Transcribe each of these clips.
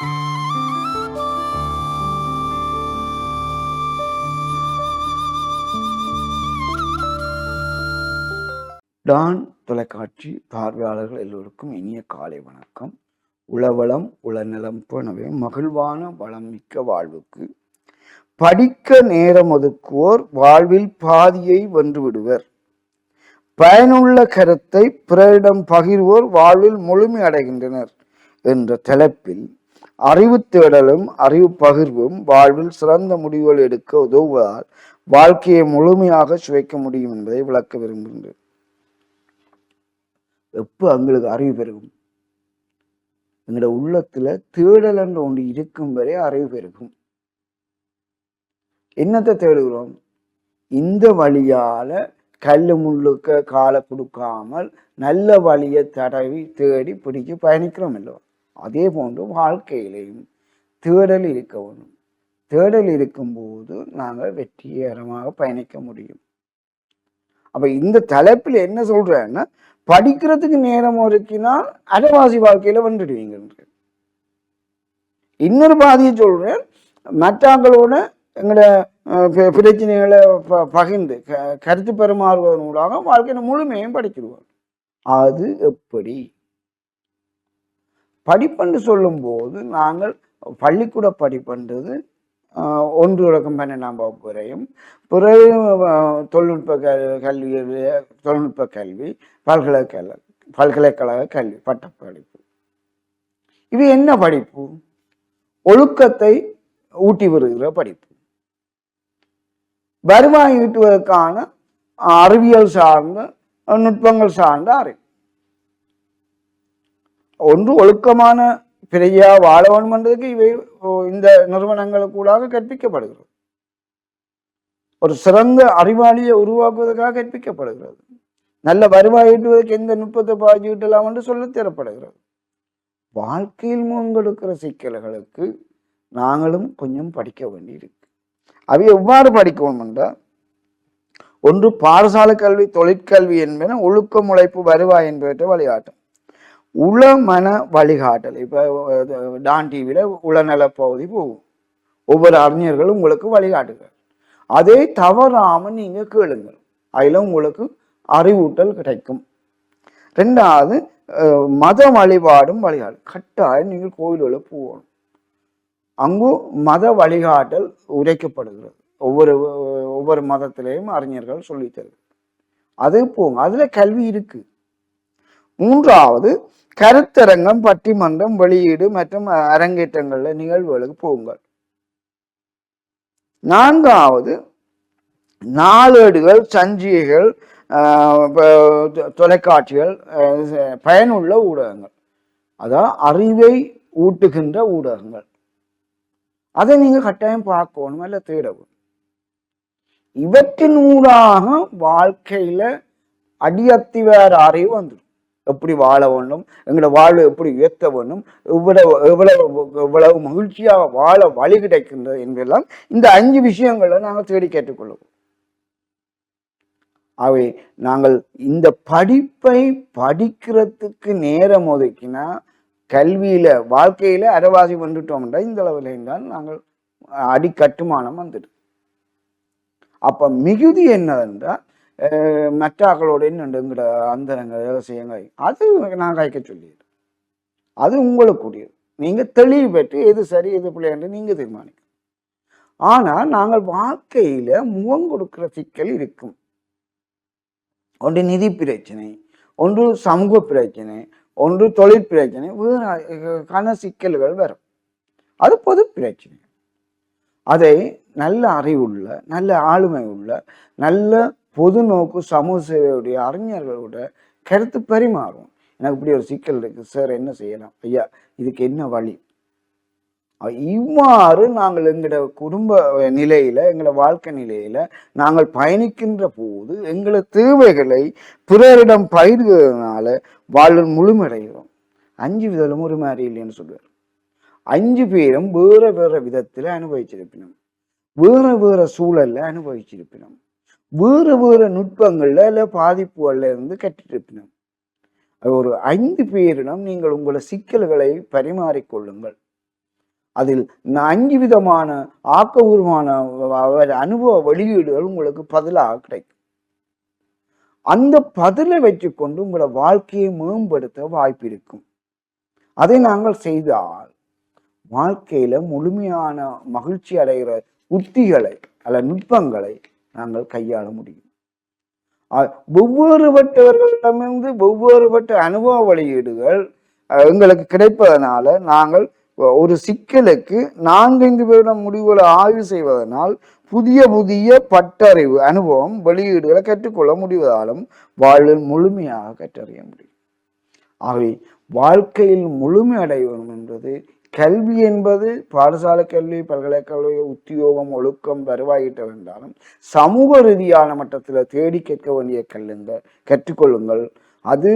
Don தொலைக்காட்சி பார்வையாளர்கள் எல்லோருக்கும் இனிய காலை வணக்கம். உளவளம் உளநலம் போனவே மகிழ்வான வளம் மிக்க வாழ்வுக்கு. படிக்க நேரம் ஒதுக்குவோர் வாழ்வில் பாதியை வென்று விடுவர் பயனுள்ள கருத்தை பிறரிடம் பகிர்வோர் வாழ்வில் முழுமை அடைகின்றனர் என்ற தலைப்பில் அறிவு தேடலும் அறிவு பகிர்வும் வாழ்வில் சிறந்த முடிவுகள் எடுக்க உதவுவதால் வாழ்க்கையை முழுமையாக சுவைக்க முடியும் என்பதை விளக்க விரும்புகின்றேன். எப்போ எங்களுக்கு அறிவு பெருகும்? எங்களோட உள்ளத்துல தேடல் என்று ஒன்று இருக்கும் வரை அறிவு பெருகும். என்னத்தை தேடுகிறோம்? இந்த வழியால கல் முள்ளுக்க காலை கொடுக்காமல் நல்ல வழியை தடவி தேடி பிடிக்க பயணிக்கிறோம் இல்லவா? அதே போன்று வாழ்க்கையிலையும் தேடல் இருக்க வேண்டும். தேடல் இருக்கும்போது நாங்கள் வெற்றிகரமாக பயணிக்க முடியும். அப்ப இந்த தலைப்பில் என்ன சொல்கிறேன்னா படிக்கிறதுக்கு நேரம் ஒருக்கினால் அரைவாசி வாழ்க்கையில வந்துடுவீங்க இன்னொரு பாதியை சொல்றேன் மற்றாங்களோட எங்களோட பிரச்சனைகளை ப- பகிர்ந்து க- கருத்து பெருமாறுவதன் மூலமாக வாழ்க்கையில முழுமையும் படிக்கிடுவார் அது எப்படி? படிப்பென்று சொல்லும்போது நாங்கள் பள்ளிக்கூட படிப்புன்றது ஒன்று தொடக்கம் பன்னெண்டாம் வகுப்பு வரையும். பிறகு தொழில்நுட்ப கல் தொழில்நுட்ப கல்வி பல்கலைக்கழக பல்கலைக்கழக கல்வி பட்டப்படிப்பு. இது என்ன படிப்பு? ஒழுக்கத்தை ஊட்டி வருகிற படிப்பு. வருவாய் ஈட்டுவதற்கான அறிவியல் சார்ந்த நுட்பங்கள் சார்ந்த அறிவு. ஒன்று ஒழுக்கமான பிறையா வாழ வேண்டும்ன்றதுக்கு இவை இந்த நிறுவனங்களுக்கூடாக கற்பிக்கப்படுகிறது. ஒரு சிறந்த அறிவாளியை உருவாக்குவதற்காக கற்பிக்கப்படுகிறது. நல்ல வருவாய் ஈட்டுவதற்கு எந்த நுட்பத்தை பாய்ச்சி ஈட்டலாம் என்று சொல்லித் தரப்படுகிறது வாழ்க்கையில் முன்கெடுக்கிற சிக்கல்களுக்கு நாங்களும் கொஞ்சம் படிக்க வேண்டியிருக்கு. அவை எவ்வாறு படிக்கணும் என்றால் ஒன்று பாடசாலை கல்வி தொழிற்கல்வி என்பன ஒழுக்க முளைப்பு வருவாய் என்பவற்றை வழிகாட்டும். உளமன வழிகாட்டல். இப்போ டான் டிவியில் உளநல பகுதி போகும். ஒவ்வொரு அறிஞர்களும் உங்களுக்கு வழிகாட்டுகிறார். அதை தவறாமல் நீங்கள் கேளுங்கள். அதில் உங்களுக்கு அறிவூட்டல் கிடைக்கும். ரெண்டாவது மத வழிபாடும் வழிகாட்டு கட்டாயம் நீங்கள் கோயில்களில் போகணும். அங்கு மத வழிகாட்டல் உரைக்கப்படுகிறது. ஒவ்வொரு ஒவ்வொரு மதத்திலையும் அறிஞர்கள் சொல்லித்தருது அது போங்க அதில் கல்வி இருக்குது மூன்றாவது கருத்தரங்கம் பட்டிமன்றம் வெளியீடு மற்றும் அரங்கேற்றங்களில் நிகழ்வுகளுக்கு போங்கள். நான்காவது நாளேடுகள் சஞ்சிகைகள் தொலைக்காட்சிகள் பயனுள்ள ஊடகங்கள். அதான் அறிவை ஊட்டுகின்ற ஊடகங்கள். அதை நீங்க கட்டாயம் பார்க்கணும் இல்லை தேடவும். இவற்றின் ஊடாக வாழ்க்கையில அடியத்திவார அறிவு வந்துடும். எப்படி வாழ வேண்டும் எங்களோட வாழ்வை எப்படி உயர்த்த வேண்டும் இவ்வளவு எவ்வளவு இவ்வளவு மகிழ்ச்சியாக வாழ வழி கிடைக்கின்றது என்பதெல்லாம் இந்த அஞ்சு விஷயங்களை நாங்கள் தேடி கேட்டுக்கொள்வோம் அவை நாங்கள் இந்த படிப்பை படிக்கிறதுக்கு நேரம் ஒதுக்கினா கல்வியில வாழ்க்கையில அரைவாசி வந்துட்டோம்னா இந்த அளவில் தான் நாங்கள் அடிக்கட்டுமானம் வந்துடும். அப்ப மிகுதி என்னவென்றால் மற்ற மற்றாக்களோட என்னங்கிற அந்தரங்க ரகசியங்கள் அது நான் கைக்க சொல்லிடுறேன் அது உங்களுக்குரியது நீங்கள் தெளிவு பெற்று எது சரி எது பிள்ளை என்று நீங்க ஆனால் நாங்கள் வாழ்க்கையில் முகம் கொடுக்கிற சிக்கல் இருக்கும். ஒன்று நிதி பிரச்சனை ஒன்று சமூக பிரச்சனை ஒன்று தொழில் பிரச்சனை கன சிக்கல்கள் வரும். அது பொது பிரச்சனை. அதை நல்ல அறிவுள்ள நல்ல ஆளுமை உள்ள நல்ல பொது நோக்கு சமூக சேவையுடைய அறிஞர்களோட கருத்து பரிமாறும். எனக்கு இப்படி ஒரு சிக்கல் இருக்கு. சார் என்ன செய்யலாம்? ஐயா இதுக்கு என்ன வழி? இவ்வாறு நாங்கள் எங்களோட குடும்ப நிலையில எங்களோட வாழ்க்கை நிலையில நாங்கள் பயணிக்கின்ற போது எங்களோட தேவைகளை பிறரிடம் பயிர்கிறதுனால வாழ்வில் முழுமடைகிறோம். அஞ்சு விதலும் ஒரு மாதிரி இல்லைன்னு சொல்லுவார். அஞ்சு பேரும் வேற வேற விதத்தில் அனுபவிச்சிருப்பினோம் வேற வேற சூழல்ல அனுபவிச்சிருப்பினோம் வேறு வேறு நுட்பங்களில் இல்லை பாதிப்புகளில் இருந்து கற்றுருப்பினோம் ஒரு ஐந்து பேரிடம் நீங்கள் உங்களை சிக்கல்களை பரிமாறிக்கொள்ளுங்கள். அதில் அஞ்சு விதமான ஆக்கபூர்வமான அனுபவ வெளியீடுகள் உங்களுக்கு பதிலாக கிடைக்கும். அந்த பதிலை வச்சுக்கொண்டு உங்களோட வாழ்க்கையை மேம்படுத்த வாய்ப்பு இருக்கும். அதை நாங்கள் செய்தால் வாழ்க்கையில முழுமையான மகிழ்ச்சி அடைகிற உத்திகளை அல்ல நுட்பங்களை நாங்கள் கையாள முடியும். ஒவ்வொருபட்டவர்களிடமிருந்து ஒவ்வொருபட்ட அனுபவ வெளியீடுகள் எங்களுக்கு கிடைப்பதனால நாங்கள் ஒரு சிக்கலுக்கு நான்கைந்து பேரிடம் முடிவுகளை ஆய்வு செய்வதனால் புதிய புதிய பட்டறிவு அனுபவம் வெளியீடுகளை கற்றுக்கொள்ள முடிவதாலும் வாழ்வில் முழுமையாக கற்றறிய முடியும். ஆகவே வாழ்க்கையில் முழுமை அடைய என்பது கல்வி என்பது பாடசாலை கல்வி பல்கலைக்கழக உத்தியோகம் ஒழுக்கம் வருவாயிட்ட வேண்டாலும் சமூக ரீதியான மட்டத்தில் தேடி கேட்க வேண்டிய கல்லுங்க. கற்றுக்கொள்ளுங்கள். அது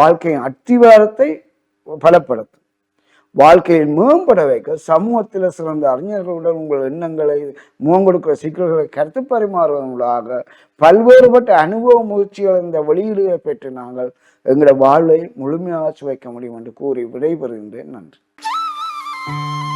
வாழ்க்கையின் அத்திவாரத்தை பலப்படுத்தும். வாழ்க்கையில் மேம்பட வைக்க சமூகத்தில் சிறந்த அறிஞர்களுடன் உங்கள் எண்ணங்களை முகம் கொடுக்கிற சிக்கல்களை கருத்து பரிமாறுவதாக பல்வேறுபட்ட அனுபவ முயற்சிகள் இந்த வெளியீடுகளை பெற்று நாங்கள் எங்களோட வாழ்வை முழுமையாக சுவைக்க முடியும் என்று கூறி விடைபெறுகின்றேன். நன்றி. Música